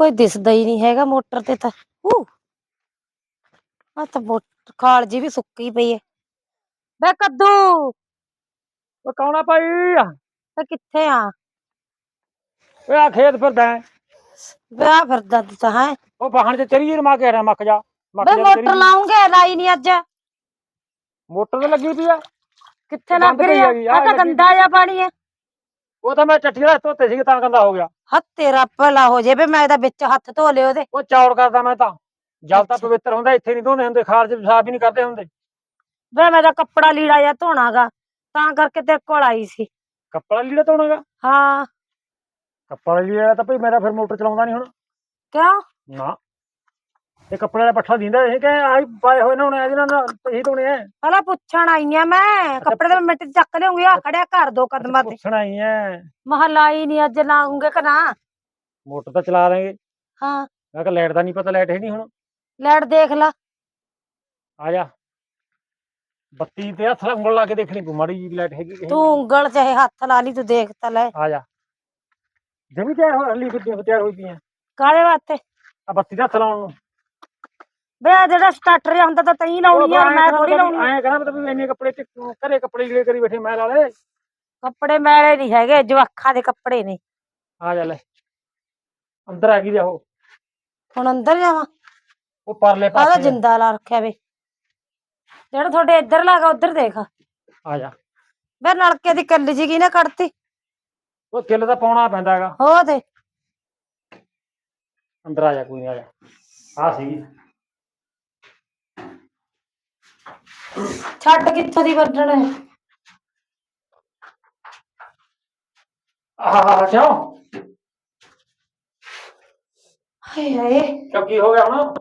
ਕੋਈ ਦਿਸਦਾ ਹੀ ਨਹੀਂ ਹੈਗਾ ਮੋਟਰ ਤੇ ਤਾਂ। ਊ ਆ ਤਾਂ ਮੋਟਰ ਖਾਲ ਜੀ ਵੀ ਸੁੱਕੀ ਪਈ ਹੈ ਬੇ ਕੱਦੂ। ਉਹ ਕੌਣਾ ਭਾਈ? ਤੇ ਕਿੱਥੇ ਆ? ਓਏ ਆ ਖੇਤ ਫਿਰਦਾ ਹੈ। ਵਿਆਹ ਫਿਰਦਾ ਤੂੰ ਤਾਂ ਹੈ। ਉਹ ਬਾਹਣ ਚ ਚਰੀ ਰਮਾ ਕੇ ਰਿਹਾ ਮੱਕ ਜਾ। ਮੱਕ ਬੇ ਜਾ ਮੋਟਰ ਤੇਰੀ। ਲਾਉਂਗੇ ਲਾਈ ਨਹੀਂ ਅੱਜ। ਮੋਟਰ ਤੇ ਲੱਗੀ ਪਈ ਆ। ਕਿੱਥੇ ਬੰਦ ਲੱਗ ਪਈ ਰਹੀ ਆ? ਹੈਗੀ, ਆ ਆਹ ਤਾਂ ਲੱਗੀ ਗੰਦਾ ਜਿਹਾ ਪਾਣੀ ਹੈ ਉਹ ਤਾਂ ਮੈਂ ਚੱਠੀ ਦਾ ਧੋਤੇ ਸੀ ਤਾਂ ਗੰਦਾ ਹੋ ਗਿਆ। ਹੱਥ ਤੇਰਾ ਭਲਾ ਹੋ ਜੇ ਮੈਂ ਤਾਂ ਵਿੱਚ ਹੱਥ ਧੋ ਲਿਓ ਉਹਦੇ ਉਹ ਚੌੜ ਕਰਦਾ ਮੈਂ ਤਾਂ। ਜਲ ਤਾਂ ਅੱਛਾ। ਪਵਿੱਤਰ ਹੁੰਦਾ ਇੱਥੇ ਨਹੀਂ ਧੋਂਦੇ ਹੁੰਦੇ ਖਾਰਜ ਸਾਫ਼ ਹੀ ਨਹੀਂ ਕਰਦੇ ਹੁੰਦੇ। ਬੇ ਮੈਂ ਤਾਂ ਕੱਪੜਾ ਲੀੜਾ ਜਾਂ ਧੋਣਾਗਾ ਤਾਂ ਕਰਕੇ ਤੇਰੇ ਕੋਲ ਆਈ ਸੀ। ਕੱਪੜਾ ਲੀੜਾ ਧੋਣਾਗਾ? ਹਾਂ। ਕੱਪੜਾ ਲੀੜਾ ਤਾਂ ਭਈ ਮੇਰਾ ਫਿਰ ਮੋਟਰ ਚਲਾਉਂਦਾ ਨਹੀਂ ਹੁਣ। ਕਿਉਂ? ਨਾ। ਇਹ ਕੱਪੜੇ ਦਾ ਪੱਠਾ ਦਿੰਦਾ ਇਹ ਕਿ ਆਈ ਪਾਏ ਹੋਏ ਨੇ ਹੁਣ ਇਹਦੇ ਨਾਲ ਇਹੀ ਧੋਣੇ ਆ। ਹਲਾ ਪੁੱਛਣ ਆਈ ਆ ਮੈਂ ਕੱਪੜੇ ਤਾਂ ਮਿੰਟ 'ਚ ਚੱਕ ਲਿਆਉਂਗੀ ਆ ਖੜਿਆ ਘਰ ਦੋ ਕਦਮਾਂ ਤੇ। ਪੁੱਛਣਾ ਹੀ ਐ ਮਹਲਾਈ ਨਹੀਂ ਅੱਜ ਲਾਉਂਗੇ ਕਿ ਨਾ? ਮੋਟਰ ਤਾਂ ਚਲਾ ਦਾਂਗੇ ਹਾਂ। ਮੈਂ ਕਿਹਾ ਲਾਈਟ ਦਾ ਨਹੀਂ ਪਤਾ ਲਾਈਟ ਹੈ ਨਹੀਂ ਹੁਣ। ਲੈਟ ਦੇਖ ਲਾ। ਆ ਜਾ। ਬੱਤੀ ਤੇ ਹੱਥ ਉਂਗਲ ਲਾ ਕੇ ਦੇਖਣੀ ਪਊ ਮਾੜੀ ਜੀ ਲਾਈਟ ਹੈਗੀ ਕਿ ਤੂੰ ਉਂਗਲ ਚਾਹੇ ਹੱਥ ਲਾ ਲਈ ਤੂੰ ਦੇਖ ਤਾਂ ਲੈ। ਆ ਜਾ। ਜਮੀ ਤਿਆਰ ਹੋ ਹਲੀ ਫਿਰਦੀਆਂ ਤਿਆਰ ਹੋਈ ਪਈਆਂ। ਕਾਹਦੇ ਵਾਸਤੇ? ਆ ਬੱਤੀ ਦਾ ਹੱਥ ਲਾਉਣ ਨੂੰ। ਆਹ ਜਿਹੜਾ ਸਟਾਰਟਰ ਜਿਹਾ ਹੁੰਦਾ ਤਾਂ ਤਈ ਲਾਉਣੀ ਆ ਮੈਂ ਥੋੜੀ ਲਾਉਣੀ ਆ। ਐਂ ਕਹਣਾ ਮਤਲਬ ਵੀ ਇੰਨੇ ਕੱਪੜੇ ਤੇ ਘਰੇ ਕੱਪੜੇ ਜਿਹੜੇ ਕਰੀ ਬੈਠੇ ਮੈਂ ਲਾਲੇ ਕੱਪੜੇ ਮੈਲੇ ਨਹੀਂ ਹੈਗੇ ਜਵਾਖਾਂ ਦੇ ਕੱਪੜੇ ਨੇ। ਆ ਜਾ ਲੈ। ਅੰਦਰ ਆ ਗਈ ਜਾ ਉਹ। ਹੁਣ ਅੰਦਰ ਜਾਵਾਂ? ਉਹ ਪਰਲੇ ਆਹਦਾ ਪਾਸੇ ਆ। ਜਿੰਦਾ ਲਾ ਰੱਖਿਆ ਵੇ। ਜਿਹੜਾ ਤੁਹਾਡੇ ਇੱਧਰ ਲਾਗਾ ਉੱਧਰ ਦੇਖ। ਆ ਜਾ। ਬੇ ਨਲਕੇ ਦੀ ਕੱਲੀ ਜੀ ਕੀ ਨਾ ਕੱਢਤੀ? ਉਹ ਕਿੱਲ ਤਾਂ ਪਾਉਣਾ ਪੈਂਦਾ ਹੈਗਾ। ਹੋ ਦੇ ਅੰਦਰ ਆ ਜਾ ਕੋਈ ਨਹੀਂ ਆ ਜਾ। ਆ ਸੀ ਛੱਡ ਕਿੱਥੋਂ ਦੀ ਵੱਢਣ? ਹੈ ਆਹ ਕਿਉਂ? ਹਾਏ ਹਾਏ। ਕਿਉਂ ਕੀ ਹੋ ਗਿਆ ਹੁਣ?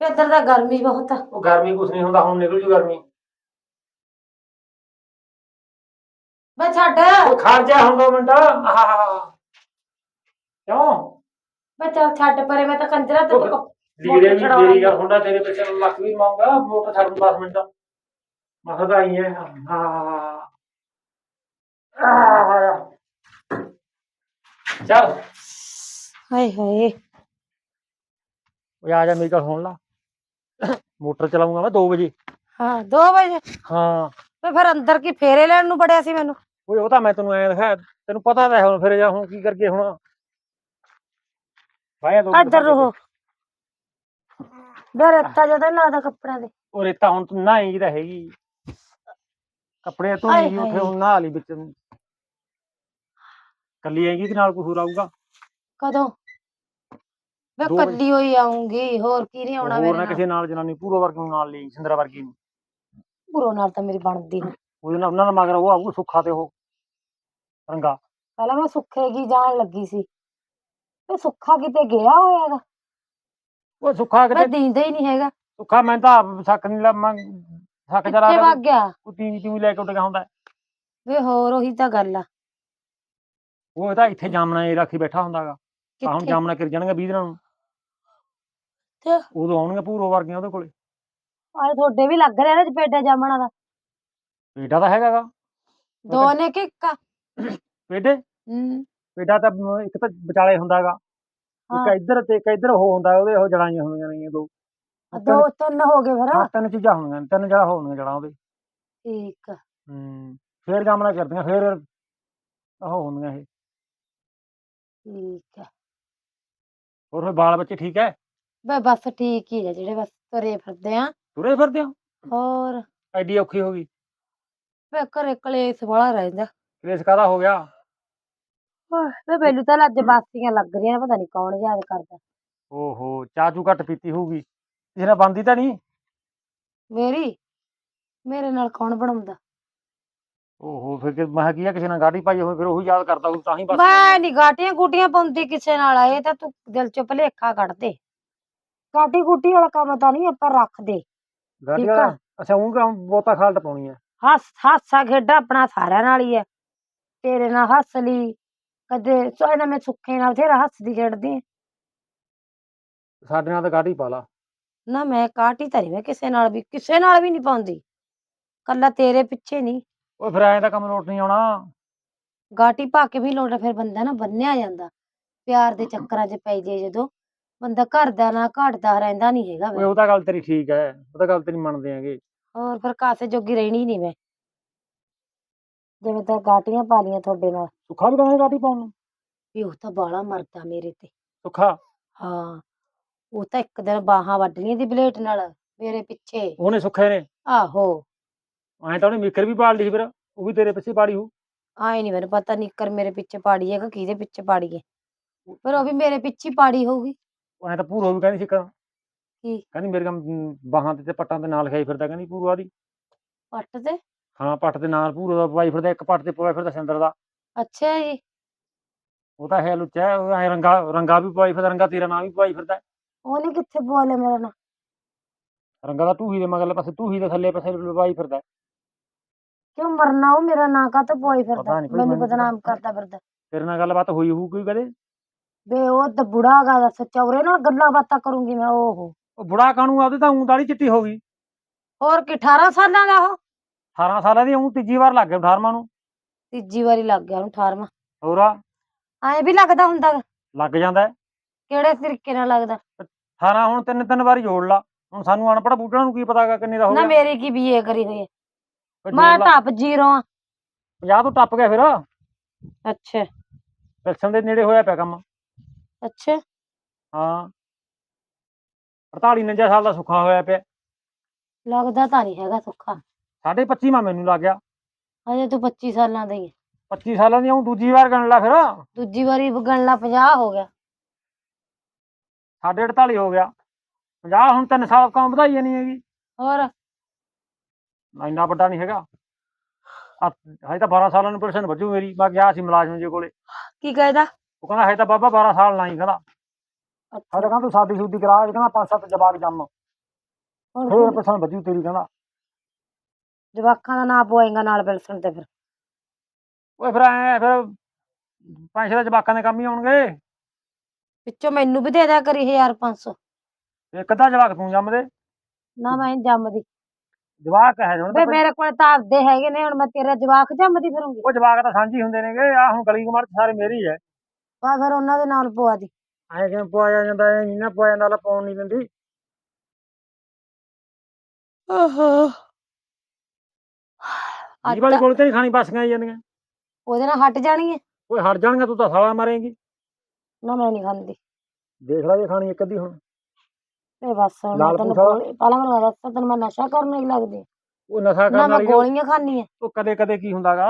ਵੀ ਇੱਧਰ ਤਾਂ ਗਰਮੀ ਬਹੁਤ ਆ। ਉਹ ਗਰਮੀ ਕੁਛ ਨਹੀਂ ਹੁੰਦਾ ਹੁਣ ਨਿਕਲ ਜੂ ਗਰਮੀ। ਬੇ ਛੱਡ। ਉਹ ਖੜ ਜਾ ਹੁਣ ਦੋ ਮਿੰਟ। ਆਹ ਕਿਉਂ? ਬੇ ਚੱਲ ਛੱਡ ਪਰੇ ਮੈਂ ਤਾਂ ਕੰਜਰਾ ਤੇ ਉਹ ਤੂੰ ਲੀੜੇ ਵੀ ਚੜਾਉਣਾ ਮੇਰੀ ਗੱਲ ਹੁੰਦਾ ਤੇਰੇ ਪਿੱਛੇ ਨੂੰ ਲੱਖ ਵੀ ਮੰਗਾ ਮੋਟਰ ਛੱਡ ਨੂੰ 10 ਮਿੰਟ। ਮਸਦਾ ਆਈ ਹੈ ਚੱਲ। ਹਾਏ ਹਾਏ। ਉਹ ਆ ਜਾ ਮੇਰੀ ਗੱਲ ਸੁਣ ਲਾ। ਮੋਟਰ ਚਲਾਉਂਗਾ ਮੈਂ 2 ਵਜੇ। ਹਾਂ 2 ਵਜੇ? ਹਾਂ। ਤੇ ਫਿਰ ਅੰਦਰ ਕੀ ਫੇਰੇ ਲੈਣ ਨੂੰ ਬੜਿਆ ਸੀ ਮੈਨੂੰ? ਓਏ ਉਹ ਤਾਂ ਮੈਂ ਤੈਨੂੰ ਐ ਦਿਖਾਇਆ ਤੈਨੂੰ ਪਤਾ ਤਾਂ ਹੁਣ ਫਿਰ ਜਾ ਹੁਣ ਕੀ ਕਰਕੇ ਹੁਣ। ਵਾਇਆ ਦੋ ਇੱਧਰ ਰਹੋ। ਬੇ ਰੇਤਾ ਜਦੋਂ ਨਾ ਦਾ ਕੱਪੜਿਆਂ ਦੇ। ਉਹ ਰੇਤਾ ਹੁਣ ਤੂੰ ਨਹਾਏਗੀ ਤਾਂ ਹੈਗੀ। ਕੱਪੜੇ ਹਾਏ ਧੋਣੇਗੀ ਉੱਥੇ ਹਾਏ। ਹੁਣ ਨਹਾ ਲਈ ਵਿੱਚ। ਨੂੰ ਕੱਲੀ ਆਏਗੀ ਤੇ ਨਾਲ ਕੋਈ ਹੋਰ ਆਊਗਾ? ਕਦੋਂ? ਦੋ ਵਜੇ। ਕੱਲੀ ਹੋਈ ਆਉਂਗੀ ਹੋਰ ਕੀ ਨਹੀਂ ਆਉਣਾ ਹੋਰ ਮੇਰੇ ਨਾ ਨਾਲ? ਕਿਸੇ ਨਾਲ ਜਨਾਨੀ ਪੂਰੋ ਵਰਗੀ ਨੂੰ ਨਾਲ ਲਈ ਸਿੰਦਰਾ ਵਰਗੀ ਨੂੰ। ਪੂਰੋ ਨਾਲ ਤਾਂ ਮੇਰੀ ਬਣਦੀ ਨਹੀਂ ਉਹਦੇ ਨਾਲ ਉਹਨਾਂ ਦਾ ਮਗਰ ਉਹ ਆਊ ਸੁੱਖਾ ਤੇ ਉਹ ਰੰਗਾ। ਪਹਿਲਾਂ ਮੈਂ ਸੁੱਖੇਗੀ ਜਾਣ ਲੱਗੀ ਸੀ। ਤੇ ਸੁੱਖਾ ਕਿਤੇ ਗਿਆ ਹੋਇਆਗਾ ਉਹ ਸੁੱਖਾ ਮੈਂ ਕਿਤੇ ਦੀਂਦਾ ਹੀ ਨਹੀਂ ਹੈਗਾ। ਸੁੱਖਾ ਮੈਂ ਤਾਂ ਆਪ ਸੱਕ ਨਹੀਂ ਲਾ ਮੈਂ ਸੱਕ ਜਰਾ ਕਿੱਥੇ ਵਗ ਗਿਆ? ਕੁੱਤੀ ਵੀ ਤੂੰ ਲੈ ਕੇ ਉੱਡ ਗਿਆ ਹੁੰਦਾ। ਵੇ ਹੋਰ ਉਹੀ ਤਾਂ ਗੱਲ ਆ। ਉਹ ਤਾਂ ਇੱਥੇ ਜਾਮਣਾ ਇਹ ਰੱਖੀ ਬੈਠਾ ਹੁੰਦਾਗਾ। ਤਾਂ ਹੁਣ ਕਿੱਥੇ? ਜਾਮਣਾ ਕਰ ਜਾਣਗੇ 20 ਦਿਨਾਂ ਨੂੰ। ਤੇ ਉਦੋਂ ਆਉਣਗੇ ਪੂਰੋ ਵਰਗੀਆਂ ਉਹਦੇ ਕੋਲੇ। ਆਏ ਤੁਹਾਡੇ ਵੀ ਲੱਗ ਰਿਹਾ ਨਾ ਚਪੇਟਾ ਜਾਮਣਾ ਦਾ। ਪੇਡਾ ਤਾਂ ਹੈਗਾਗਾ। ਦੋ ਨੇ ਕਿ ਇੱਕ ਆ? ਪੇਡੇ? ਹੂੰ। ਪੇਡਾ ਤਾਂ ਮ- ਇੱਕ ਤਾਂ ਵਿਚਾਲੇ ਹੁੰਦਾਗਾ। ਇੱਕ ਹਾਂ ਇੱਧਰ ਤੇ ਇੱਕ ਇੱਧਰ ਉਹ ਹੁੰਦਾ ਉਹਦੇ ਉਹ ਜੜਾਂ ਜਿਹੀਆਂ ਹੁੰਦੀਆਂ ਨੇ ਦੋ। ਦੋ ਤਿੰਨ ਹੋ ਗਏ ਫਿਰ। ਹਾਂ ਤਿੰਨ ਚੀਜ਼ਾਂ ਹੁੰਦੀਆਂ ਨੇ ਤਿੰਨ ਜੜਾ ਹੋਣਗੀਆਂ ਜੜਾਂ ਉਹਦੇ। ਠੀਕ। ਆ, ਹੂੰ ਫੇਰ ਜਾਮਣਾ ਕਰਦੀਆਂ ਫੇਰ ਉਹ ਹੁੰਦੀਆਂ ਇਹ। ਠੀਕ ਆ। ਹੋਰ ਫਿਰ ਬਾਲ ਬੱਚੇ ਠੀਕ ਹੈ ਬੇ ਬਸ ਠੀਕ ਹੀ ਆ ਜਿਹੜੇ ਬਸ ਤੁਰੇ ਫਿਰਦੇ ਆ। ਤੁਰੇ ਫਿਰਦੇ ਹੋ? ਹੋਰ? ਐਡੀ ਔਖੀ ਹੋ ਗਈ। ਵੇ ਘਰੇ ਕਲੇਸ਼ ਵਾਲਾ ਰਹਿੰਦਾ। ਕਲੇਸ਼ ਕਾਹਦਾ ਹੋ ਗਿਆ? ਵੇ ਮੈਨੂੰ ਤਾਂ ਅੱਜ ਬਾਸੀਆਂ ਲੱਗ ਰਹੀਆਂ ਨੇ ਪਤਾ ਨਹੀਂ ਕੌਣ ਯਾਦ ਕਰਦਾ। ਓਹੋ ਚਾਹ ਚੂ ਘੱਟ ਪੀਤੀ ਹੋਊਗੀ। ਕਿਸੇ ਨਾਲ ਬੰਦੀ ਤਾਂ ਨਹੀਂ? ਮੇਰੀ? ਮੇਰੇ ਨਾਲ ਕੌਣ ਬਣਾਉਂਦਾ? ਓਹੋ ਫਿਰ ਕਿ ਮੈਂ ਕੀ ਆ ਕਿਸੇ ਨਾਲ ਗਾੜੀ ਪਾਈ ਹੋਵੇ ਫਿਰ ਉਹੀ ਯਾਦ ਕਰਦਾ ਹੋਊ ਤਾਂ ਹੀ ਬਸ ਮੈਂ ਨੀ ਗਾਟੀਆਂ ਗੂਟੀਆਂ ਪਾਉਂਦੀ ਕਿਸੇ ਨਾਲ ਇਹ ਤਾਂ ਤੂੰ ਦਿਲ ਚੋਂ ਭੁਲੇਖਾ ਕੱਢ ਦੇ। ਗਾਟੀ ਗੂਟੀ ਵਾਲਾ ਕੰਮ ਤਾਂ ਨਹੀਂ ਆਪਾਂ ਰੱਖਦੇ ਗਾੜੀ ਠੀਕ ਆ। ਵਾਲਾ? ਅੱਛਾ ਉਹ ਕੰਮ ਬਹੁਤਾ ਖਾਲਟ ਪਾਉਣੀ ਹੈ ਹੱਸ ਹਾਸਾ ਖੇਡਾ ਆਪਣਾ ਸਾਰਿਆਂ ਨਾਲ ਹੀ ਹੈ ਤੇਰੇ ਨਾਲ ਹੱਸ ਲਈ ਕਦੇ ਸੋਏ ਨਾ ਮੈਂ ਸੁੱਖੇ ਨਾਲ ਬਥੇਰਾ ਹੱਸਦੀ ਖੇਡਦੀ ਆਂ। ਸਾਡੇ ਨਾਲ ਤਾਂ ਗਾੜੀ ਪਾ ਲਾ ਨਾ ਮੈਂ ਕਾਟੀ ਨੀ ਮੈਂ ਕਿਸੇ ਨਾਲ ਵੀ ਕਿਸੇ ਨਾਲ ਵੀ ਨਹੀਂ ਪਾਉਂਦੀ। ਕੱਲਾ ਤੇਰੇ ਪਿੱਛੇ ਨਹੀਂ। ਉਹ ਫਿਰ ਐਂ ਤਾਂ ਕੰਮ ਲੋਟ ਨਹੀਂ ਆਉਣਾ। ਗਾਟੀ ਪਾ ਕੇ ਵੀ ਲੋੜ ਫਿਰ ਬੰਦਾ ਨਾ ਬੰਨਿਆ ਜਾਂਦਾ। ਪਿਆਰ ਦੇ ਚੱਕਰਾਂ 'ਚ ਪੈ ਜੇ ਜਦੋਂ। ਬੰਦਾ ਘਰ ਦਾ ਨਾ ਘਾਟਦਾ ਰਹਿੰਦਾ ਨਹੀਂ ਹੈਗਾ ਓਏ ਉਹ ਤਾਂ ਗੱਲ ਤੇਰੀ ਠੀਕ ਹੈ ਉਹ ਤਾਂ ਗੱਲ ਤੇਰੀ ਮੰਨਦੇ ਆਂਗੇ ਹੋਰ ਫਿਰ ਕਾਸੇ ਜੋਗੀ ਰਹਿਣੀ ਨਹੀਂ ਮੈਂ। ਜਿਵੇਂ ਤਾਂ ਗਾਟੀਆਂ ਪਾ ਲੀਆਂ ਤੁਹਾਡੇ ਨਾਲ। ਸੁੱਖਾ ਵੀ ਕਹਾਂ ਗਾਟੀ ਪਾਉਣ ਨੂੰ। ਵੀ ਉਹ ਤਾਂ ਬਾਲਾ ਮਰਦਾ ਮੇਰੇ ਤੇ। ਸੁੱਖਾ ਹਾਂ ਉਹ ਤਾਂ ਇੱਕ ਦਿਨ ਬਾਹਾਂ ਵੱਢ ਲੀਆਂ ਦੀ ਬਲੇਟ ਨਾਲ ਮੇਰੇ ਪਿੱਛੇ। ਉਹਨੇ ਸੁੱਖੇ ਨੇ। ਆਹੋ। ਐਂ ਤਾਂ ਉਹਨੇ ਮਿੱਕਰ ਵੀ ਪਾਲ ਲਈ ਸੀ ਫਿਰ ਉਹ ਵੀ ਤੇਰੇ ਪਿੱਛੇ ਪਾੜੀ ਹੂ ਆਏ ਨਹੀਂ ਮੈਨੂੰ ਪਤਾ ਨਿੱਕਰ ਮੇਰੇ ਪਿੱਛੇ ਪਾੜੀ ਹੈ ਕਿ ਕਿਹਦੇ ਪਿੱਛੇ ਪਾੜੀ ਹੈ। ਪਰ ਉਹ ਵੀ ਮੇਰੇ ਪਿੱਛੇ ਹੀ ਪਾੜੀ ਹੋਊਗੀ। ਐਂ ਤਾਂ ਪੂਰੋ ਵੀ ਕਹਿੰਦੀ ਸੀ ਕਰ ਕੀ? ਕਹਿੰਦੀ ਮੇਰੇ ਕੰਮ ਬਾਹਾਂ ਤੇ ਤੇ ਪੱਟਾਂ ਤੇ ਨਾਲ ਲਿਖਾਈ ਫਿਰਦਾ ਕਹਿੰਦੀ ਪੂਰਵਾ ਦੀ ਪੱਟ ਤੇ ਹਾਂ ਪੱਟ ਦੇ ਨਾਲ ਪੂਰੋ ਦਾ ਪਵਾਈ ਫਿਰਦਾ ਇੱਕ ਪੱਟ ਤੇ ਪਵਾਈ ਫਿਰਦਾ ਸਿੰਦਰ ਦਾ। ਅੱਛਾ ਜੀ। ਉਹ ਤਾਂ ਹੈ ਲੁੱਚਾ ਹੈ, ਉਹ ਐਂ ਰੰਗਾ ਰੰਗਾ ਵੀ ਪਵਾਈ ਫਿਰਦਾ ਰੰਗਾ ਤੇਰਾ ਨਾਂ ਵੀ ਪਵਾਈ ਫਿਰਦਾ। ਉਹਨੇ ਕਿੱਥੇ ਬੋਲੇ ਮੇਰਾ ਨਾਲ ਰੰਗਾ ਦਾ ਟੂਹੀ ਦੇ ਮਗਰਲੇ ਪਾਸੇ ਟੂਹੀ ਦੇ ਥੱਲੇ ਪਾਸੇ ਪਵਾਈ ਫਿਰਦਾ। ਕਿਉਂ ਮਰਨਾ ਉਹ ਮੇਰਾ ਨਾਂ ਕਾ ਬੋਈ ਫਿਰਦਾ? ਪਤਾ ਨੀ ਕੋਈ ਮੈਨੂੰ ਮੈਨੂੰ ਬਦਨਾਮ ਕਰਦਾ ਫਿਰਦਾ। ਤੇਰੇ ਨਾਲ ਗੱਲਬਾਤ ਹੋਈ ਹੋਊ ਕੋਈ ਕਦੇ? ਬੇ ਉਹ ਤਾਂ ਬੁੜਾ ਗਾ ਦੱਸ ਚੌਰੇ ਨਾਲ ਗੱਲਾਂ ਬਾਤਾਂ ਕਰੂੰਗੀ ਮੈਂ ਓਹੋ। ਉਹ ਬੁੜਾ ਕਾਣੂ ਆਪਦੇ ਤਾਂ ਊਂ ਦਾੜੀ ਚਿੱਟੀ ਹੋ ਗਈ। ਹੋਰ ਕੀ 18 ਸਾਲਾਂ ਦਾ ਉਹ? 18 ਸਾਲਾਂ ਦੀ ਊਂ ਤੀਜੀ ਵਾਰ ਲੱਗ ਗਿਆ 18ਵਾਂ ਨੂੰ। ਤੀਜੀ ਵਾਰੀ ਲੱਗ ਗਿਆ ਉਹਨੂੰ 18ਵਾਂ ਹੋਰ ਆ? ਐਂ ਵੀ ਲੱਗਦਾ ਹੁੰਦਾ ਗਾ। ਲੱਗ ਜਾਂਦਾ ਹੈ। ਕਿਹੜੇ ਤਰੀਕੇ ਨਾਲ ਲੱਗਦਾ? 18 ਹੁਣ ਤਿੰਨ ਤਿੰਨ ਵਾਰੀ ਜੋੜ ਲਾ। ਹੁਣ ਸਾਨੂੰ ਅਨਪੜ੍ਹ ਬੂਟਿਆਂ ਨੂੰ ਕੀ ਪਤਾਗਾ ਕਿੰਨੇ ਦਾ ਹੋ ਨਾ ਗਿਆ? ਮੇਰੀ ਕੀ ਬੀਏ ਕਰੀ ਹੋਈ ਹੈ। ਫਿਰ ਮੈਂ ਜੋੜ ਲਾ। ਜ਼ੀਰੋ ਆ। 50 ਤੋਂ ਟੱਪ ਗਿਆ ਫਿਰ। ਅੱਛਾ। ਪਿਲਸਣ ਦੇ ਨੇੜੇ ਹੋਇਆ ਪਿਆ ਕੰਮ। ਅੱਛਾ। ਹਾਂ। 48 49 ਸਾਲ ਦਾ ਸੁੱਖਾ ਹੋਇਆ ਪਿਆ। ਲੱਗਦਾ ਤਾਂ ਨਹੀਂ ਹੈਗਾ ਸੁੱਖਾ। ਸਾਢੇ 25 ਮਾ ਮੈਨੂੰ ਲੱਗ ਗਿਆ। ਹਜੇ ਤੂੰ 25 ਸਾਲਾਂ ਦਾ ਹੀ ਹੈ। 25 ਸਾਲਾਂ ਦੀ ਊਂ ਦੂਜੀ ਵਾਰ ਗਣ ਲਾ ਫਿਰ। ਦੂਜੀ ਵਾਰੀ ਗਣਨਾ 50 ਹੋ ਗਿਆ। ਸਾਢੇ 48 ਹੋ ਗਿਆ। 50 ਹੁਣ ਤਿੰਨ ਸਾਲ ਕੰਮ ਵਧਾਈ ਨਹੀਂ ਹੈਗੀ। ਹੋਰ? ਇੰਨਾ ਵੱਡਾ ਨਹੀਂ ਹੈਗਾ। ਆ ਹਜੇ ਤਾਂ 12 ਸਾਲਾਂ ਨੂੰ ਪਰਸਨ ਵੱਜੂ ਮੇਰੀ। ਮੈਂ ਗਿਆ ਸੀ ਮੁਲਾਜ਼ਮ ਜੀ ਕੋਲੇ। ਕੀ ਕਹਿਦਾ? ਉਹ ਕਹਿੰਦਾ ਹਜੇ ਤਾਂ ਬਾਬਾ 12 ਸਾਲ ਨਾ ਹੀ ਕਹਿੰਦਾ ਹਜੇ ਕਹਿੰਦਾ ਤੂੰ ਸਾਦੀ ਸੂਦੀ ਕਰਾ ਕਹਿੰਦਾ ਪੰਜ ਸੱਤ ਜਵਾਕ ਜੰਮ। ਹੁਣ ਫੇਰ ਪਰਸਨ ਵੱਜੂ ਤੇਰੀ ਕਹਿੰਦਾ। ਜਵਾਕਾਂ ਦਾ ਨਾਂ ਪਵਾਏਗਾ ਨਾਲ ਬਿਲਸਣ ਤੇ ਫਿਰ। ਓਏ ਫਿਰ ਐ ਫਿਰ ਪੰਜ ਛੇ ਜਵਾਕਾਂ ਦੇ ਕੰਮ ਹੀ ਆਉਣਗੇ। ਵਿੱਚੋਂ ਮੈਨੂੰ ਵੀ ਦੇ ਦਿਆ ਕਰੀ 1500 ਇੱਕ ਅੱਧਾ ਜਵਾਕ ਤੂੰ ਜੰਮ ਦੇ ਨਾ ਮੈਂ ਨੀ ਜੰਮਦੀ। ਜਵਾਕ ਹੈ ਹੁਣ ਵੇ ਮੇਰੇ ਕੋਲ ਤਾਂ ਆਪਦੇ ਹੈਗੇ ਨੇ ਹੁਣ ਮੈਂ ਤੇਰਾ ਜਵਾਕ ਜੰਮਦੀ ਫਿਰੂੰਗੀ। ਉਹ ਜਵਾਕ ਤਾਂ ਸਾਂਝੀ ਹੁੰਦੇ ਨੇਗੇ ਆ ਹੁਣ ਗਲੀ ਕਮਾਰ ਸਾਰੇ ਮੇਰੀ ਹੈ ਵਾ ਫਿਰ ਉਹਨਾਂ ਦੇ ਨਾਲ ਪਵਾ ਦੀ। ਐ ਕਿਵੇਂ ਪਵਾਇਆ ਜਾਂਦਾ ਐ ਨਹੀਂ ਨਾ ਪਵਾਇਆ ਜਾਂਦਾ ਪਾਉਣ ਨਹੀਂ ਦਿੰਦੀ। ਓਹੋ ਜੀ ਵਾਲੀ ਕੋਲ ਤੇ ਨਹੀਂ ਖਾਣੀ ਬਸ ਗਈ ਜਾਂਦੀਆਂ। ਉਹਦੇ ਨਾਲ ਹਟ ਜਾਣੀ ਹੈ ਓਏ ਹਟ ਜਾਣਗਾ ਤੂੰ ਤਾਂ ਸਾਲਾ ਮਾਰੇਂਗੀ। ਨਾ ਮੈਂ ਨਹੀਂ ਖਾਂਦੀ। ਦੇਖ ਲੈ ਜੇ ਖਾਣੀ ਇੱਕ ਅੱਧੀ ਹੁਣ। ਤੇ ਬਸ ਹੁਣ ਲਾਲ ਤੈਨੂੰ ਪੂਛ। ਵਾਲਾ? ਗੋਲੀ- ਪਹਿਲਾਂ ਮੈਨੂੰ ਦੱਸ ਤੈਨੂੰ ਮੈਂ ਨਸ਼ਾ ਕਰਨ ਹੀ ਲੱਗਦੀ। ਉਹ ਨਸ਼ਾ ਨਾ ਕਰਨ ਮੈਂ ਵਾਲੀ ਗੋਲੀਆਂ ਖਾਣੀ ਹੈ ਉਹ ਕਦੇ ਕਦੇ ਕੀ ਹੁੰਦਾਗਾ?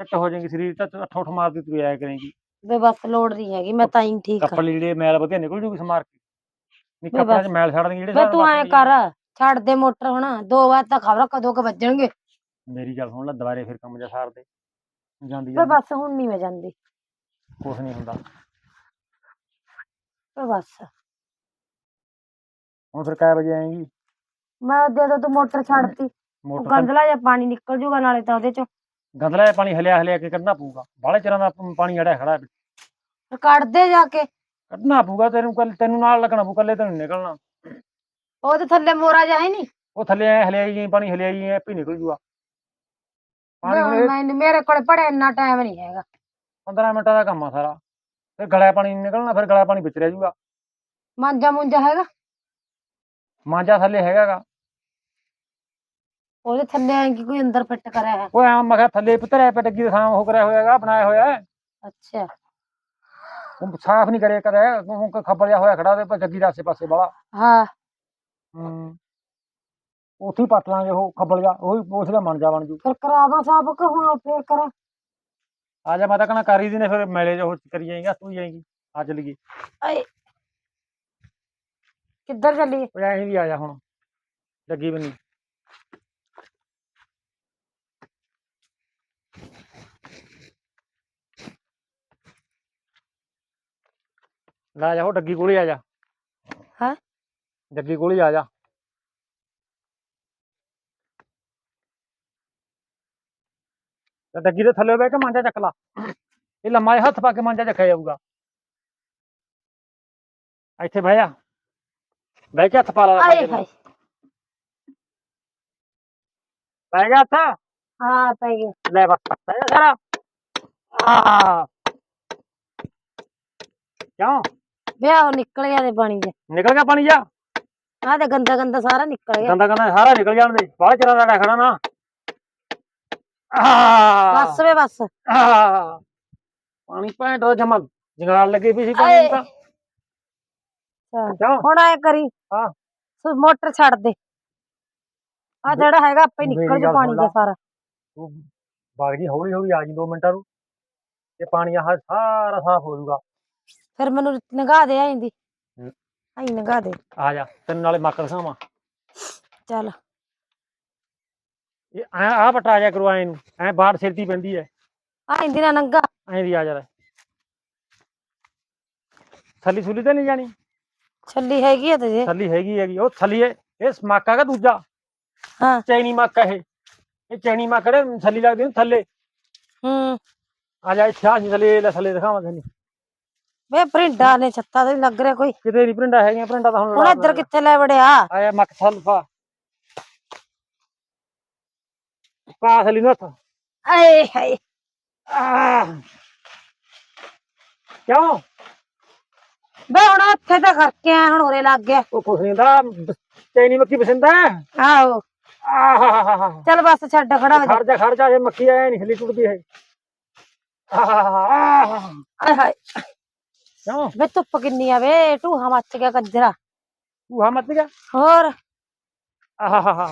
ਚੱਟ ਹੋ ਜਾਏਗੀ ਸਰੀਰ ਤਾਂ ਅੱਠ ਉੱਠ ਮਾਰਦੀ ਤੂੰ ਆਇਆ ਕਰੇਂਗੀ। ਵੇ ਬਸ ਲੋੜ ਨਹੀਂ ਹੈਗੀ ਮੈਂ ਤਾਂ ਹੀ ਠੀਕ ਆ ਕੱਪੜੇ ਜਿਹੜੇ ਮੈਲ ਵਧੀਆ ਨਿਕਲ ਜੂਗੀ ਸਮਾਰ ਕੇ। ਨਹੀਂ ਵੇ ਕੱਪੜਿਆਂ 'ਚ ਬਸ। ਮੈਲ ਛੱਡ ਦੇਣਗੇ ਜਿਹੜੇ ਵੇ ਤੂੰ ਐ ਕਰ ਛੱਡ ਦੇ ਮੋਟਰ ਹੁਣ। ਦੋ ਵਾਰ ਤਾਂ ਖਬਰ ਕਦੋਂ ਕ ਵੱਜਣਗੇ। ਮੇਰੀ ਗੱਲ ਸੁਣ ਲੈ ਦੁਬਾਰੇ ਫਿਰ ਕੰਮ ਜਾ ਸਾਰ ਦੇ। ਜਾਂਦੀ ਜਾਂਦੀ। ਬਸ ਹੁਣ ਨਹੀਂ ਮੈਂ ਜਾਂਦੀ। ਕੁਛ ਨਹੀਂ ਹੁੰਦਾ। ਵੇ ਬਸ। ਹੁਣ ਫਿਰ ਕਾਹ ਵਜੇ ਆਏਗੀ? ਮੈਂ ਦੇ ਦੋ ਤੂੰ ਮੋਟਰ ਛੱਡਤੀ। ਉਹ ਮੋਟਰ ਤਾਂ ਗੰਦਲਾ ਜਿਹਾ ਪਾਣੀ ਨਿਕਲ ਜੂਗਾ ਨਾਲੇ ਤਾਂ ਉਹਦੇ ਚੋਂ। ਗੰਦਲਾ ਜਿਹਾ ਪਾਣੀ ਹਲਿਆ ਹਲਿਆ ਕੇ ਕੱਢਣਾ ਪਊਗਾ। ਬਾਹਲੇ ਚਿਰਾਂ ਦਾ ਪ- ਪਾਣੀ ਅੜਿਆ ਖੜਾ ਹੈ। ਫਿਰ ਕੱਢ ਦੇ ਜਾ ਕੇ। ਕੱਢਣਾ ਪਊਗਾ ਤੈਨੂੰ ਕੱਲ ਤੈਨੂੰ ਨਾਲ ਲੱਗਣਾ ਪਊ ਕੱਲੇ ਤੈਨੂੰ ਨਿਕਲਣਾ। ਉਹਦੇ ਥੱਲੇ ਮੋਰਾ ਜਾ ਹੈ ਨਹੀਂ ਉਹ ਥੱਲੇ ਐ ਹਲਿਆਈ ਪਾਣੀ ਹਲਿਆਈ ਜਾਈਂ ਆਪੇ ਨਿਕਲ ਜੂਗਾ। ਪਾਣੀ ਹੁਣ ਇਹ ਮੈਂ ਮੇਰੇ ਕੋਲ ਪੜੇ ਇੰਨਾ ਟਾਈਮ ਨਹੀਂ ਹੈਗਾ। 15 ਮਿੰਟਾਂ ਦਾ ਕੰਮ ਆ ਸਾਰਾ। ਫਿਰ ਗਲਿਆ ਪਾਣੀ ਨੀ ਨਿਕਲਣਾ ਫਿਰ ਗਲਿਆ ਪਾਣੀ ਵਿੱਚ ਰਹਿ ਜੂਗਾ। ਮਾਂਜਾ ਮੁੰਜਾ ਹੈਗਾ? ਮਾਂਜਾ ਥੱਲੇ ਹੈਗਾਗਾ। ਉਹਦੇ ਥੱਲੇ ਐਂ ਕਿ ਕੋਈ ਅੰਦਰ ਫਿੱਟ ਕਰਿਆ ਹੈ ਉਹ ਐਂ ਮੈਂ ਕਿਹਾ ਥੱਲੇ ਪੁੱਤਰਿਆ ਪੇ ਡੱਗੀ ਦਾ ਥਾਂ ਉਹ ਕਰਿਆ ਹੋਇਆਗਾ ਬਣਾਇਆ ਹੋਇਆ ਹੈ। ਅੱਛਾ। ਉਹ ਸਾਫ਼ ਨਹੀਂ ਕਰਿਆ ਕਦੇ ਉਹ ਖੱਬਲ ਜਿਹਾ ਹੋਇਆ ਖੜਾ ਤੇ ਪਰ ਡੱਗੀ ਦੇ ਆਸੇ ਪਾਸੇ ਵਾਲਾ। ਹਾਂ। ਹੂੰ। ਉੱਥੇ ਹੀ ਪੱਟ ਲਾਂਗੇ ਉਹ ਖੱਬਲ ਜਾ ਉਹੀ ਉਸ ਦਾ ਮਨ ਜਾ ਬਣ ਜੂ। ਫਿਰ ਕਰਾਵਾ ਸਾਹਿਬ ਕਿ ਹੁਣ ਫੇਰ ਕਰਾਂ। ਆ ਜਾ ਮੈਂ ਤਾਂ ਕਹਣਾ ਕਰੀ ਦੀ ਨੇ ਫਿਰ ਮੇਲੇ ਜੋ ਕਰੀ ਜਾਏਗਾ ਤੂੰ ਹੀ ਜਾਏਗੀ ਆ ਚੱਲ ਗਈ। ਆਏ। ਕਿੱਧਰ ਚੱਲੀ ਉਹ ਐਂ ਵੀ ਆ ਜਾ ਹੁਣ ਲੱਗੀ ਬਣੀ ਲੈ ਜਾ ਉਹ ਡੱਗੀ ਕੋਲੇ ਆ ਜਾ। ਹੈਂ? ਡੱਗੀ ਕੋਲੇ ਆ ਜਾ। ਤੇ ਡੱਗੀ ਦੇ ਥੱਲੇ ਬਹਿ ਕੇ ਮਾਂਜਾ ਚੱਕ ਲਾ। ਇਹ ਲੰਮਾ ਜਿਹਾ ਹੱਥ ਪਾ ਕੇ ਮਾਂਜਾ ਚੱਕਿਆ ਜਾਊਗਾ। ਇੱਥੇ ਬਹਿ ਜਾ। ਬਹਿ ਕੇ ਹੱਥ ਪਾ ਲਾ ਆਏ। ਹਾਏ। ਪੈ ਗਿਆ ਹੱਥ। ਹਾਂ ਪੈ ਗਿਆ। ਲੈ ਬਸ ਪੈ ਗਿਆ ਸਾਰਾ। ਆ ਕਿਉਂ? ਵਿਆਹ ਨਿਕਲ ਗਿਆ ਦੇ ਪਾਣੀ ਚ ਨਿਕਲ ਗਿਆ ਪਾਣੀ ਜਾ। ਆਹ ਤੇ ਗੰਦਾ ਗੰਦਾ ਸਾਰਾ ਨਿਕਲ ਗਿਆ। ਗੰਦਾ ਗੰਦਾ ਸਾਰਾ ਨਿਕਲ ਜਾਣ ਦੇ ਬਾਹਰ ਚਰਾ ਦਾ ਖੜਾ ਨਾ। ਬਸ ਵੇ ਬਸ। ਆਹ। ਪਾਣੀ ਭੈਂਟ ਦਾ ਜਮਾ ਜੰਗਾਲ ਲੱਗੀ ਪਈ ਸੀ ਪਾਣੀ। ਨੂੰ ਤਾਂ। ਚੱਲ, ਹੁਣ ਐ ਕਰੀ। ਹਾਂ। ਤੂੰ ਮੋਟਰ ਛੱਡ ਦੇ। ਆ ਜਿਹੜਾ ਹੈਗਾ ਆਪੇ ਨਿਕਲ ਮੇਰੀ ਜੂ ਗੱਲ ਪਾਣੀ ਸੁਣ ਦਾ ਲਾ। ਸਾਰਾ। ਤੂੰ ਬਾਗ ਜੀ ਹੌਲੀ ਹੌਲੀ ਆ ਜੀ 2 ਮਿੰਟਾਂ ਨੂੰ। ਤੇ ਪਾਣੀ ਆਹ ਸਾਰਾ ਸਾਫ਼ ਹੋ ਜਾਊਗਾ ਫਿਰ ਮੈਨੂੰ ਨਗਾ ਦੇ ਆਈਂਦੀ ਹਮ। ਆਈ ਨਗਾ ਦੇ। ਆ ਜਾ ਤੈਨੂੰ ਨਾਲੇ ਮੱਕ ਦਿਖਾਵਾਂ। ਚੱਲ। ਇਹ ਐ ਆ ਪਟਾ ਜਾ ਕਰੋ ਐ ਨੂੰ ਐ ਬਾਹਰ ਸਿਰਤੀ ਪੈਂਦੀ ਐ। ਆਈਂਦੀ ਨਾ ਨੰਗਾ। ਐਂ ਦੀ ਆ ਜਾ ਥੱਲੀ ਸੁਲੀ ਤੇ ਨਹੀਂ ਜਾਣੀ? ਛੱਲੀ ਹੈਗੀ ਆ ਤੇ ਜੇ। ਥੱਲੀ ਹੈਗੀ ਹੈਗੀ ਉਹ ਥੱਲੀ ਐ ਇਹ ਸਮਾਕਾ ਕਾ ਦੂਜਾ? ਹਾਂ। ਚੈਨੀ ਮੱਕ ਇਹ। ਇਹ ਚੈਨੀ ਮੱਕ ਦੇ ਥੱਲੀ ਲੱਗਦੀ ਨੇ ਥੱਲੇ? ਹੂੰ। ਆ ਜਾ ਇੱਥੇ ਆ ਸੀ ਥੱਲੇ ਲੈ ਥੱਲੇ ਦਿਖਾਵਾਂ ਤੈਨੂੰ। ਵੇ ਪ੍ਰਿੰਡਾ ਨੇ ਛੱਤਾ ਤੇ ਲੱਗ ਰਿਹਾ ਕੋਈ। ਕਿਤੇ ਨਹੀਂ ਪ੍ਰਿੰਡਾ ਹੈਗੀਆਂ ਪ੍ਰਿੰਡਾ ਤਾਂ ਹੁਣ ਹੁਣ ਇੱਧਰ ਕਿੱਥੇ ਲੈ ਵੜਿਆ? ਆਇਆ ਮੱਕ ਸਲਫਾ ਪਾ ਥੱਲੀ ਨੂੰ ਹੱਥ ਆਏ ਹਾਏ ਆਹ। ਕਿਉਂ ਵੇ ਹੁਣ ਉੱਥੇ ਤਾਂ ਕਰਕੇ ਆ ਹੁਣ ਉਰੇ ਲੱਗ ਗਿਆ ਉਹ ਕੁਛ ਨਹੀਂ ਦਾ ਚੈਨੀ ਮੱਕੀ ਪਸੰਦ ਹੈ ਆਹੋ ਆਹ ਚੱਲ ਬਸ ਛੱਡ ਖੜਾ ਹੋ ਜਾ ਖੜ ਜਾ ਖੜ ਜਾ ਜੇ ਮੱਕੀ ਆਇਆ ਨਹੀਂ ਥੱਲੇ ਟੁੱਟਦੀ ਹੈ ਆਹ ਆਏ ਹਾਏ ਕਿਉਂ ਵੇ ਧੁੱਪ ਕਿੰਨੀ ਆ ਵੇ ਟੂਹਾ ਮੱਚ ਗਿਆ ਕੰਜਰਾ ਉਹ ਮੱਤ ਗਿਆ ਹੋਰ ਆਹ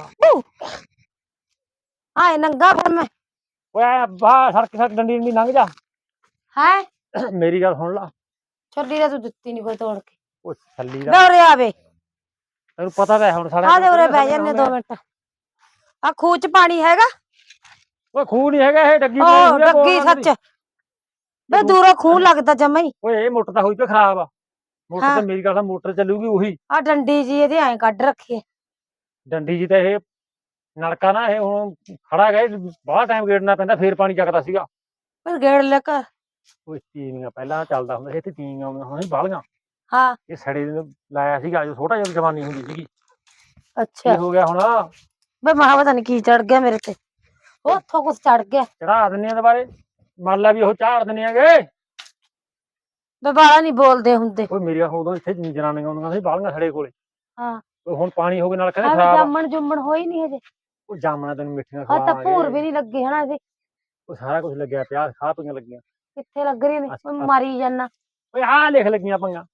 ਆਏ ਨੰਗਾ ਫਿਰ ਮੈਂ। ਓਏ ਬਾਹਰ ਸੜਕ ਸੜਕ ਡੰਡੀ ਡੰਡੀ ਲੰਘ ਜਾ। ਹੈ? ਮੇਰੀ ਗੱਲ ਸੁਣ ਲਾ। ਛੱਲੀ ਦਾ ਤੂੰ ਦਿੱਤੀ ਨਹੀਂ ਕੋਈ ਤੋੜ ਕੇ। ਉਹ ਥੱਲੀ ਦਾ ਉਰੇ ਆਵੇ। ਤੈਨੂੰ ਪਤਾ ਤਾਂ ਹੈ ਹੁਣ ਸਾਡਾ ਆ ਦੇ ਉਰੇ ਬਹਿ ਜਾਂਦੇ ਦੋ ਮਿੰਟ। ਆ ਖੂਹ ਚ ਪਾਣੀ ਹੈਗਾ? ਓਏ ਖੂਹ ਨਹੀਂ ਹੈਗਾ ਇਹ ਡੱਗੀ ਆ ਡੱਗੀ ਸੱਚ। ਵੇ ਦੂਰੋਂ ਖੂਹ ਲੱਗਦਾ ਜਮਾ ਹੀ। ਓਏ ਇਹ ਮੋਟਰ ਤਾਂ ਹੋਈ ਪਈ ਖਰਾਬ ਆ। ਮੋਟਰ। ਤਾਂ ਮੇਰੀ ਗੱਲ ਨਾਲ ਮੋਟਰ ਚੱਲੂਗੀ ਉਹੀ। ਆ ਡੰਡੀ ਜੀ ਇਹਦੇ ਐਂ ਕੱਢ ਰੱਖੀ ਡੰਡੀ ਜੀ ਤਾਂ ਇਹ ਨਲਕਾ ਨਾ ਇਹ ਹੁਣ ਖੜਾ ਗਿਆ ਬਾਹਰ ਟਾਈਮ ਗੇੜਨਾ ਪੈਂਦਾ ਫੇਰ ਪਾਣੀ ਚੱਕਦਾ ਸੀਗਾ। ਫਿਰ ਗੇੜ ਲੈ ਕਰ ਉਹ ਤੀਵੀਆਂ ਪਹਿਲਾਂ ਚੱਲਦਾ ਹੁੰਦਾ ਸੀ ਇੱਥੇ ਤੀਵੀਆਂ ਆਉਂਦੀਆਂ ਹੁਣ ਬਾਲੀਆਂ ਹਾਂ। ਇਹ ਸੜੇ ਨੂੰ ਲਾਇਆ ਸੀਗਾ ਜੋ ਛੋਟਾ ਜਿਹਾ ਜਵਾਨੀ ਹੁੰਦੀ ਸੀਗੀ। ਕੀ ਅੱਛਾ ਹੋ ਗਿਆ ਹੁਣ। ਵੇ ਮਹਾ ਪਤਾ ਕੀ ਚੜ ਗਿਆ ਮੇਰੇ ਤੇ। ਉੱਥੋਂ ਕੁਛ ਚੜ ਗਿਆ। ਚੜਾ ਦਿੰਨੇ ਆ ਦੁਬਾਰੇ ਮੰਨ ਲਾ ਵੀ ਉਹ ਝਾੜ ਦਿੰਨੇ ਆਗੇ। ਬਾਲਾ ਨਹੀਂ ਬੋਲਦੇ ਹੁੰਦੇ। ਓਏ ਮੇਰੀਆਂ ਉਦੋਂ ਇੱਥੇ ਜਨਾਨੀਆਂ ਆਉਂਦੀਆਂ ਸੀ ਬਾਲੀਆਂ ਸੜੇ ਕੋਲੇ। ਹਾਂ। ਉਹ ਹੁਣ ਪਾਣੀ ਹੋ ਗਿਆ ਨਾਲ ਕਹਿੰਦੇ ਖਰਾਬ। ਜਾਮਣ ਜੁੰਮਣ ਹੋਈ ਨਹੀਂ ਹਜੇ। ਉਹ ਜਾਮਣਾ ਤੈਨੂੰ ਮਿੱਠੀਆਂ ਆ ਤਾਂ ਖਵਾਵਾਂਗੇ। ਭੂਰ ਵੀ ਨਹੀਂ ਲੱਗੇ ਹਨਾ ਇਹਦੇ। ਉਹ ਸਾਰਾ ਕੁਝ ਲੱਗਿਆ ਪਿਆ ਖਾ ਪੀਆਂ ਲੱਗੀਆਂ। ਕਿੱਥੇ ਲੱਗ ਰਹੀ ਨੇ? ਅੱਛਾ, ਓਏ ਅੱਛਾ। ਮਾਰੀ ਜਾਨਾ। ਓਏ ਆਹ ਲਿਖ ਲੱਗੀਆਂ ਪਈਆਂ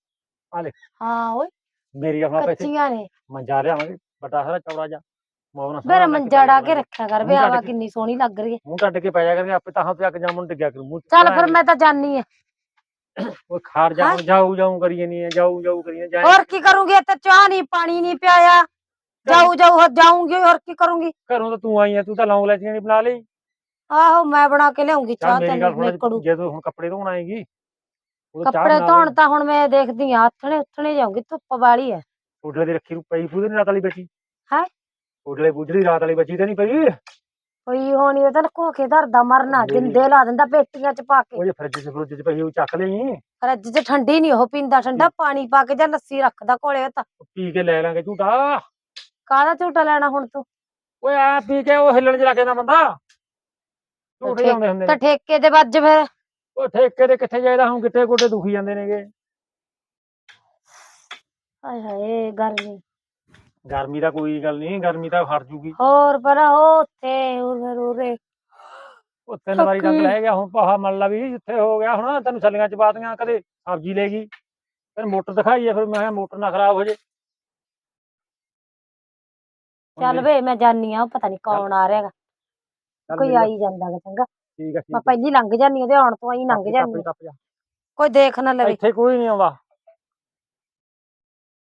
ਹਾਂ ਓਏ ਮੇਰੀ ਆਪਣਾ ਪੈਸੇ ਕੱਚੀਆਂ ਨੇ। ਮੰਜਾ ਲਿਆਵਾਂਗੇ ਬਟਾ ਸਾਰਾ ਚੌੜਾ ਜਾ ਮੌਨਾ ਮੇਰਾ ਮੰਜਾ ਡਾ ਕੇ ਰੱਖਿਆ ਕਰ ਵੇ ਮੂੰਹ ਕੱਢ ਆਵਾ ਕੇ। ਕਿੰਨੀ ਸੋਹਣੀ ਲੱਗ ਰਹੀ ਹੈ। ਮੂੰਹ ਕੱਢ ਕੇ ਪੈ ਜਾ ਕਰਗੇ ਆਪੇ ਤਾਂ ਤੇ ਜਾਮਣ ਡਿੱਗਿਆ ਕਰੂ। ਮੂੰਹ ਚ ਚੱਲ ਭੈਣ ਫਿਰ ਮੈਂ ਤਾਂ ਜਾਨੀ ਆ। ਉਹ ਖਾਰ ਜਾ ਹੈਂ? ਜਾਊ ਜਾਊ ਕਰੀਏ ਨਹੀਂ ਜਾਊ ਜਾਊ ਕਰੀਏ ਜਾਏ ਹੋਰ ਕੀ ਕਰੂੰਗੀ ਇੱਥੇ ਚਾਹ ਨਹੀਂ ਪਾਣੀ ਨਹੀਂ ਪਿਆਇਆ। ਜਾਊ ਜਾਊ ਹੋ ਜਾਊਂਗੀ ਹੋਰ ਕੀ ਕਰੂੰਗੀ? ਘਰੋਂ ਤਾਂ ਤੂੰ ਆਈ ਆ ਤੂੰ ਤਾਂ ਲੌਂਗ ਲੈਚੀਆਂ ਨਹੀਂ ਬਣਾ ਲਈ। ਆਹੋ ਮੈਂ ਬਣਾ ਕੇ ਲਿਆਉਂਗੀ ਚਾਹ ਤੈਨੂੰ ਨਿਕੜੂ। ਸੁਣ ਜਦੋਂ ਹੁਣ ਕੱਪੜੇ ਧੋਣ ਆਏਗੀ ਕੱਪੜੇ ਧੋਣ। ਤਾਂ ਹੁਣ ਮੈਂ ਦੇਖਦੀ ਆ ਹੱਥਣੇ ਉੱਥਣੇ ਜਾਊਂਗੀ ਧੁੱਪ ਵਾਲੀ ਹੈ ਉਡਲੇ ਦੀ ਰੱਖੀ ਨੂੰ ਪਈ ਪੂਰੀ ਰਾਤ ਵਾਲੀ ਬਚੀ। ਹੈਂ? ਉਡਲੇ ਬੁੱਝੜੀ ਰਾਤ ਵਾਲੀ ਬਚੀ ਤੇ ਨਹੀਂ ਪਈ। ਕੋਈ ਹੋਣੀ ਉਹ ਤਾਂ ਲੁਕੋ ਕੇ ਧਰਦਾ ਮਰਨਾ ਮੇਰੀ- ਜਿੰਦੇ ਲਾ ਦਿੰਦਾ ਪੇਟੀਆਂ ਚ ਪਾ ਕੇ। ਉਹ ਜੇ ਫਰਿੱਜ 'ਚ ਫਰੁੱਜ 'ਚ ਪਈ ਉਹ ਚੱਕ ਲਈ। ਫਰਿੱਜ 'ਚ ਠੰਡੀ ਨਹੀਂ ਉਹ ਪੀਂਦਾ ਠੰਡਾ ਪਾਣੀ ਪਾ ਕੇ ਜਾਂ ਲੱਸੀ ਰੱਖਦਾ ਕੋਲੇ ਤਾਂ ਪੀ ਕੇ ਲੈ ਲਾਂਗੇ ਝੂਟਾ। ਕਾਹਦਾ ਝੂਟਾ ਲੈਣਾ ਹੁਣ ਤੂੰ? ਓਏ ਆ ਪੀ ਕੇ ਉਹ ਹਿੱਲਣ ਚ ਲੱਗੇ ਨਾ ਬੰਦਾ। ਝੂਟੇ ਠੇ- ਆਉਂਦੇ ਹੁੰਦੇ ਤਾਂ ਨੇ। ਠੇਕੇ ਦੇ ਵੱਜ ਫਿਰ। ਉਹ ਠੇਕੇ ਦੇ ਕਿੱਥੇ ਜਾਇਦਾ ਹੁਣ ਕਿੱਥੇ ਗੋਡੇ ਦੁਖੀ ਜਾਂਦੇ ਨੇਗੇ। ਹਾਏ ਹਾਏ ਗਰਮੀ। ਗਰਮੀ ਦਾ ਕੋਈ ਗੱਲ ਨਹੀਂ ਗਰਮੀ ਤਾਂ ਹਟ ਜੂਗੀ। ਹੋਰ ਪਰ ਉਹ ਉੱਥੇ ਉਰੇ ਉਰੇ। ਉਹ ਤਿੰਨ ਵਾਰੀ ਥੱਕੀ। ਲੈ ਗਿਆ ਹੁਣ ਪਾਹਾ ਮੰਨ ਲਾ ਵੀ ਜਿੱਥੇ ਹੋ ਗਿਆ ਹੁਣ ਤੈਨੂੰ ਛੱਲੀਆਂ ਚ ਪਾਤੀਆਂ ਕਦੇ ਸਬਜ਼ੀ ਲੈ ਗਈ। ਫਿਰ ਮੋਟਰ ਦਿਖਾਈ ਆ ਫਿਰ ਮੈਂ ਕਿਹਾ ਮੋਟਰ ਨਾ ਖਰਾਬ ਹੋ ਜੇ। ਚੱਲ ਵੇ ਮੈਂ ਜਾਨੀ ਆ ਪਤਾ ਨਹੀਂ ਕੌਣ ਆ ਰਿਹਾਗਾ ਚੱਲ ਕੋਈ ਆਈ ਚੰਗਾ। ਠੀਕ ਆ ਠੀਕ ਮੈਂ ਆ। ਪਹਿਲੀ ਲੰਘ ਜਾਨੀ ਉਹਦੇ ਆਉਣ ਤੋਂ ਆਈ ਲੰਘ ਜਾਨੀ। ਕੋਈ ਦੇਖ ਨਾ ਲਵੇ। ਇੱਥੇ ਕੋਈ ਨਹੀਂ ਆਉਂਦਾ।